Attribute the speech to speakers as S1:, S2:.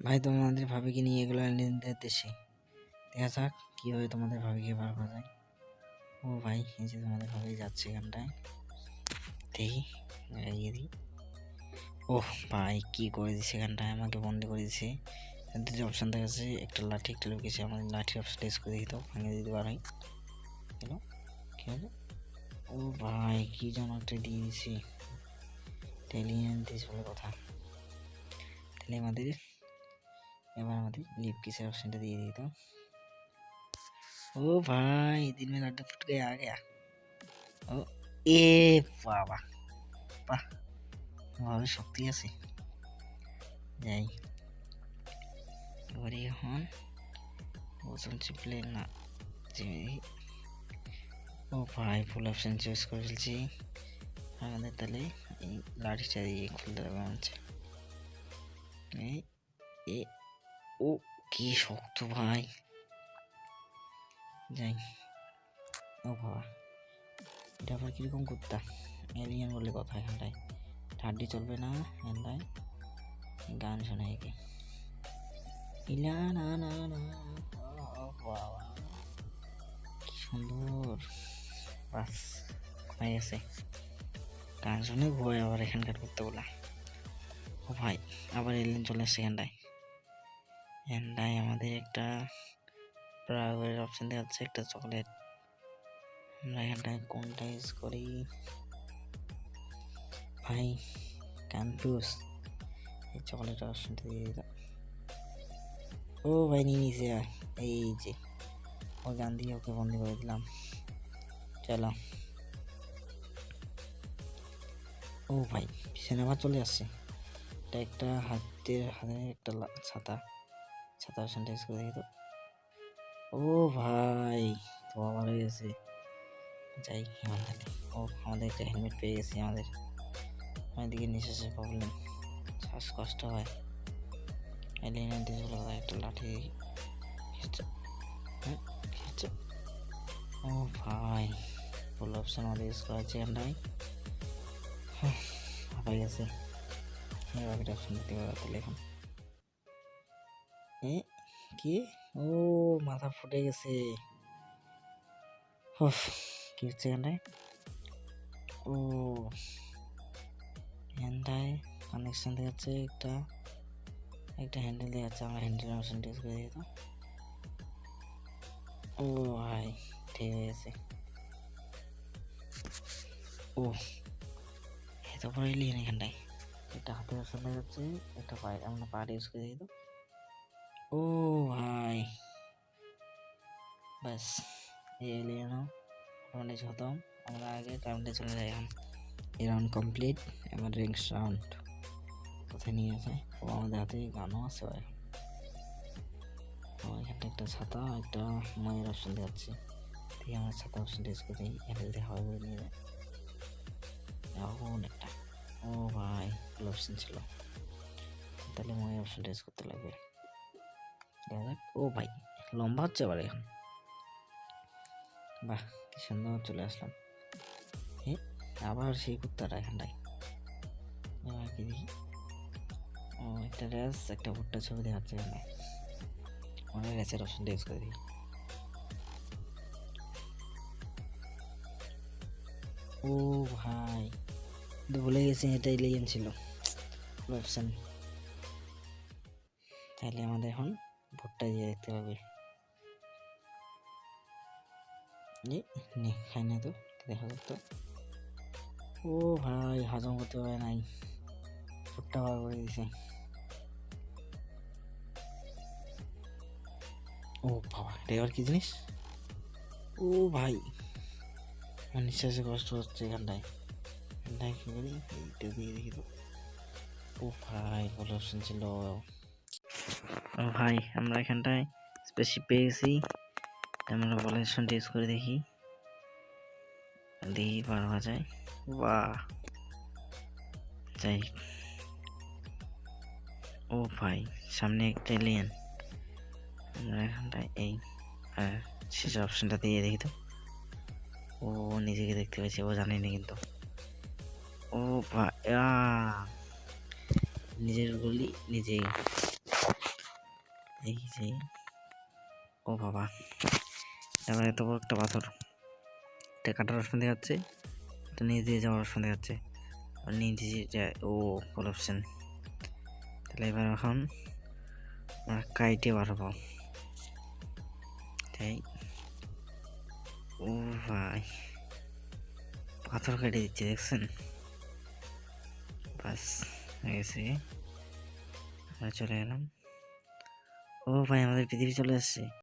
S1: ভাই তোমাদের ভাবিকে নিয়ে এগুলো দেশে দেখা যাক কীভাবে তোমাদের ভাবিকে বার করা যায় ও ভাই এই যে তোমাদের ভাবি যাচ্ছে এখানটায় দেখি এগিয়ে দিই ওহ ভাই কি করে দিছে এখানটায় আমাকে বন্দি করে দিছে দুটো অপশান দেখাচ্ছে একটা লাঠি একটা লুকিয়েছে আমাদের লাঠি অপশানটা ইউজ করে দিত ভাঙে দিতে পারে হ্যালো কি হলো ও ভাই কি যেন একটা দিয়ে দিছে টেলিয়ান দিয়েছে বলে কথা তাহলে আমাদের এবার আমাদের লিপ কিসের অপশানটা দিয়ে দিত ও ভাই দিন में लड्डू फूट गया आ गया ও এ বাবা বাহ ভাবে শক্তি আছে যাই এবারে এখন ওজন চিপলে না যে ও ভাই ফুল অপশন চুজ করে ফেলছি আমাদের তাহলে এই লাঠিটা দিয়ে খুলতে হবে মনে হচ্ছে এই এ ও, কি শক্ত ভাই। যাই, ও বাবা, এটা আবার কীরকম কুত্তা? এলিয়ান বলে কথা এখানটায়। ঠাড্ডি চলবে না এখানটায়। গান শোনা একে। ইলা, না না না কি সুন্দর। বাস, হয়ে গেছে। গান শুনে ভয় আবার এখানকার কুত্তাগুলা। ও ভাই, আবার এলিয়ান চলে এসছে এখানটায়। এখানটায় আমাদের একটা প্রাইভেট অপশন দেওয়া হচ্ছে একটা চকলেট আমরা এখানটায় কোনটা ইউজ করি। ভাই কনফিউজ এই চকলেট অপশনটা দিয়ে দিলাম। ও ভাই, নিয়ে নিয়েছে। এই যে ও গান দিয়ে ওকে বন্দি করে দিলাম। চলো। ও ভাই আবার চলে আসছে। এটা একটা হাতের হাতে একটা ছাতা। ছাতা অপশনটা ইউজ করে দেখি তো ও ভাই, তো আবার হয়ে গেছে। যাই, আমাদের, ও আমাদের একটা হেলমেট পেয়ে গেছি আমাদের। আমাদেরকে নিঃশ্বাসের প্রবলেম শ্বাসকষ্ট হয়। এলিয়েনের দেশগুলো একটা লাঠি খেয়েছে ও ভাই ফুল অপশন আমাদের ইউজ করা হচ্ছে এখানটায় হাঁপাই গেছে। এবার একটা অপশন দিতে পারব তাহলে এখন। কি? ও, মাথা ফুটে গেছে। কি হচ্ছে এখানটায় ও এখানটায় কানেকশন দেখাচ্ছে একটা একটা হ্যান্ডেল দেখাচ্ছে আমরা হ্যান্ডেল অপশন ইউজ করে তো। ও, ভাই, ঠিক হয়ে গেছে ও, এত বড় এলিয়েন এখানটায়। একটা হাতে অপশন দেখাচ্ছে একটা পায়ে, আমরা পাড়ে ইউজ করে তো। ও ভাই ব্যাস এই এলিয়েনও আমাদের খতম আমরা আগে রাউন্ডে চলে যাই এখন এই রাউন্ড কমপ্লিট এবার রিংস রাউন্ড কোথায় নিয়ে যায় ও আমাদের হাতে গানও আছে ভাই ও এখানটা একটা ছাতা একটা ময়ের অপশন দেখাচ্ছে ঠিক আমার ছাতা অপশন ইউজ করে দিই দিয়ে হাওয়া করে নিয়ে যায় এখন একটা ও ভাই ফুল অপশন ছিল তাহলে ময়ের অপশন ইউজ করতে লাগবে ও ভাই, লম্বা হচ্ছে আবার এখন বাহ, কি সুন্দর চলে আসলাম। আবার সেই কুত্তাটা এখানটায়। দেখি? ও, একটা র্যাস একটা ভুট্টা ছবি দেখাচ্ছে এখানে। অনেক র্যাসের অপশনটা ইউজ করে দিই। ও ভাই ভুলে গেছি এটা এলিয়েন ছিল। অপশন তাহলে আমাদের এখন ভুট্টা দিয়ে দেখতে নে, খাই না তো দেখা তো। ও ভাই, হজম করতে পারে নাই। ফুটটা বার করে দিছে। ও বাবা, এটা এবার কি জিনিস? ও ভাই, আমার নিঃশ্বাসে কষ্ট হচ্ছে এখানটায়। এখানটায় কি করি এইটা দিয়ে দেখি তো। ও ভাই ভালো অপশন ছিল। ও ভাই, আমরা এখানটায় স্পেসি পেয়েছি। আমরা ভলেশনটা ইউজ করে দেখি। দেখি পার হওয়া যায়। বাহ! যাই ও ভাই, সামনে একটা এলিয়েন আমরা এখানটায় এই, আর শেষ অপশনটা দিয়ে দেখি তো। ও নিজেকে দেখতে পেয়েছে, ও জানেনি কিন্তু। ও ভাই! নিজের গুলি নিজেই। এই যে ও বাবা। এবার এত বড় একটা পাথর। এটা কাটার অপশন দেখাচ্ছে। এটা নিয়ে দিয়ে যাওয়ার অপশন দেখাচ্ছে। আর নিয়ে দিয়ে যায় ও অপশন তাহলে এবার এখন আমরা কাইটে পারব তাই। ও ভাই। পাথর কেটে দিচ্ছে, দেখছেন? বাস হয়ে গেছে। চলে গেলাম ও ভাই আমাদের পৃথিবী চলে আসছে